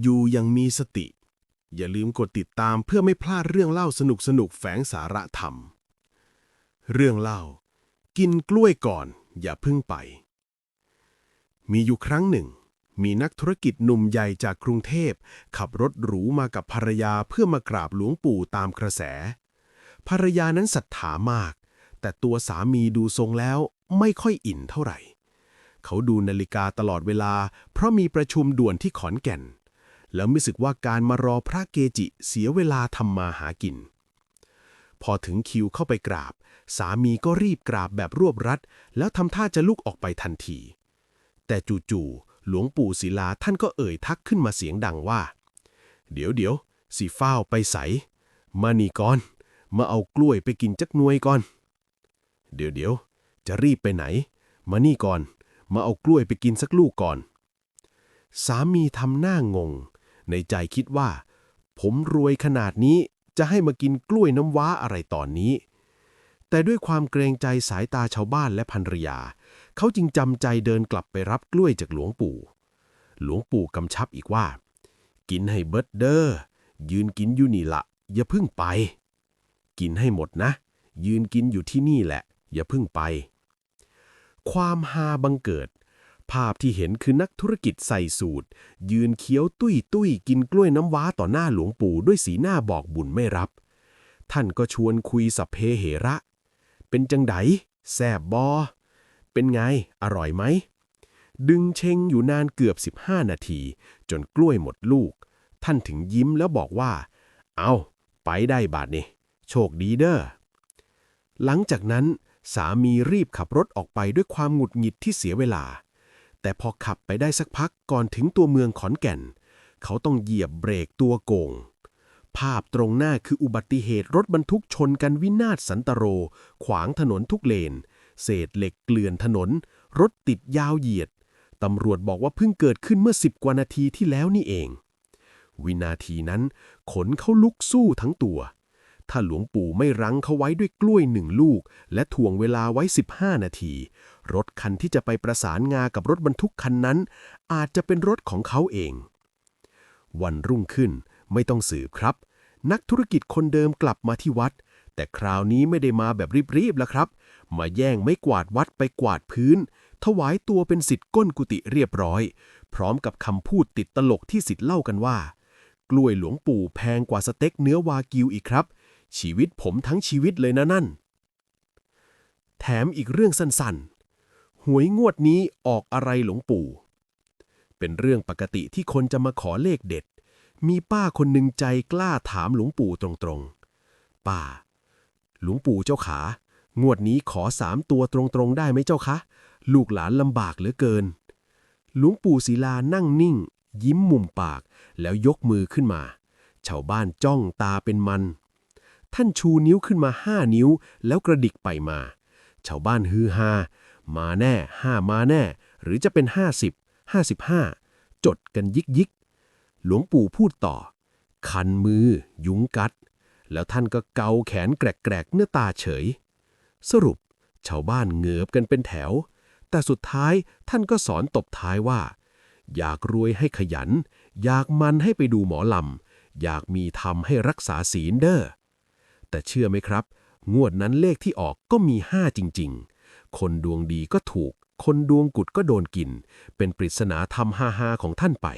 อยู่อยังมีสติ อย่าลืมกดติดตามเพื่อไม่พลาดเรื่องเล่าสนุกสนุกแฝงสาระธรรม เรื่องเล่า กินกล้วยก่อน อย่าเพึ่งไป มีอยู่ครั้งหนึ่ง มีนักธุรกิจหนุ่มใหญ่จากกรุงเทพ ขับรถหรูมากับภรรยาเพื่อมากราบหลวงปู่ตามกระแส ภรรยานั้นศรัทธามาก แต่ตัวสามีดูทรงแล้วไม่ค่อยอินเท่าไหร่เขาดูนาฬิกาตลอดเวลา เพราะมีประชุมด่วนที่ขอนแก่น แล้วรู้สึกว่าการมารอพระเกจิเสียเวลาทำมาหากิน พอถึงคิวเข้าไปกราบ สามีก็รีบกราบแบบรวบรัด แล้วทำท่าจะลุกออกไปทันที แต่จู่ๆหลวงปู่ศิลาท่านก็เอ่ยทักขึ้นมาเสียงดังว่า เดี๋ยวเดี๋ยวสีฟ้าวไปใส มานี่ก่อน มาเอากล้วยไปกินจักนวยก่อน เดี๋ยวเดี๋ยวจะรีบไปไหน มานี่ก่อน มาเอากล้วยไปกินสักลูกก่อน สามีทำหน้างง ในใจคิดว่า ผมรวยขนาดนี้จะให้มากินกล้วยน้ำว้าอะไรตอนนี้ แต่ด้วยความเกรงใจสายตาชาวบ้านและภรรยา เขาจึงจำใจเดินกลับไปรับกล้วยจากหลวงปู่ หลวงปู่กำชับอีกว่า กินให้เบิดเดอ้อยืนกินอยู่นี่ละอย่าพิ่งไป กินให้หมดนะ ยืนกินอยู่ที่นี่แหละ อย่าพิ่งไป ความฮาบังเกิด ภาพที่เห็นคือนักธุรกิจใส่สูตร ยืนเคี้ยวตุ้ยตุ้ยกินกล้วยน้ำว้าต่อหน้าหลวงปู่ด้วยสีหน้าบอกบุญไม่รับ ท่านก็ชวนคุยสัพเพเหระ เป็นจังไดแซบบอ เป็นไง อร่อยไหม ดึงเชงอยู่นานเกือบ 15 นาที จนกล้วยหมดลูก ท่านถึงยิ้มแล้วบอกว่า เอาไปได้บาทนี่โชคดีเด้อหลังจากนั้นสามีรีบขับรถออกไปด้วยความหงุดหงิดที่เสียเวลา แต่พอขับไปได้สักพักก่อนถึงตัวเมืองขอนแก่น เขาต้องเหยียบเบรกตัวโกง ภาพตรงหน้าคืออุบัติเหตุรถบรรทุกชนกันวินาศสันตโร ขวางถนนทุกเลน เศษเหล็กเกลื่อนถนน รถติดยาวเหยียด ตำรวจบอกว่าเพิ่งเกิดขึ้นเมื่อสิบกว่านาทีที่แล้วนี่เอง วินาทีนั้น ขนเขาลุกสู้ทั้งตัว ถ้าหลวงปู่ไม่รั้งเขาไว้ด้วยกล้วยหนึ่งลูก และถ่วงเวลาไว้ 15 นาที รถคันที่จะไปประสานงากับรถบรรทุกคันนั้น อาจจะเป็นรถของเขาเอง วันรุ่งขึ้นไม่ต้องสืบครับ นักธุรกิจคนเดิมกลับมาที่วัด แต่คราวนี้ไม่ได้มาแบบรีบๆแล้วครับ มาแย่งไม่กวาดวัดไปกวาดพื้น ถวายตัวเป็นสิทธิ์ก้นกุฏิเรียบร้อย พร้อมกับคำพูดติดตลกที่สิทธิ์เล่ากันว่า กล้วยหลวงปู่แพงกว่าสเต็กเนื้อวากิวอีกครับ ชีวิตผมทั้งชีวิตเลยนะนั่น แถมอีกเรื่องสั้นๆ หวยงวดนี้ออกอะไรหลวงปู่ เป็นเรื่องปกติที่คนจะมาขอเลขเด็ด มีป้าคนหนึ่งใจกล้าถามหลวงปู่ตรงๆ ป้า หลวงปู่เจ้าขา งวดนี้ขอสามตัวตรงๆ ได้ไหมเจ้าคะ ลูกหลานลำบากเหลือเกิน หลวงปู่ศิลานั่งนิ่ง ยิ้มมุมปากแล้วยกมือขึ้นมาชาวบ้านจ้องตาเป็นมัน ท่านชูนิ้วขึ้นมาห้านิ้ว แล้วกระดิกไปมา ชาวบ้านฮือฮามาแน่ห้ามาแน่ หรือจะเป็นห้าสิบห้าสิบห้าจดกันยิกยิกหลวงปู่พูดต่อ คันมือ ยุงกัด แล้วท่านก็เกาแขนแกรกๆเนื้อตาเฉย สรุป ชาวบ้านเหงือบกันเป็นแถว แต่สุดท้ายท่านก็สอนตบท้ายว่า อยากรวยให้ขยัน อยากมันให้ไปดูหมอลำ อยากมีธรรมให้รักษาศีลเด้อ แต่เชื่อไหมครับ งวดนั้นเลขที่ออกก็มีห้าจริง ๆ คนดวงดีก็ถูก คนดวงกุดก็โดนกิน เป็นปริศนาธรรมฮาๆของท่านไป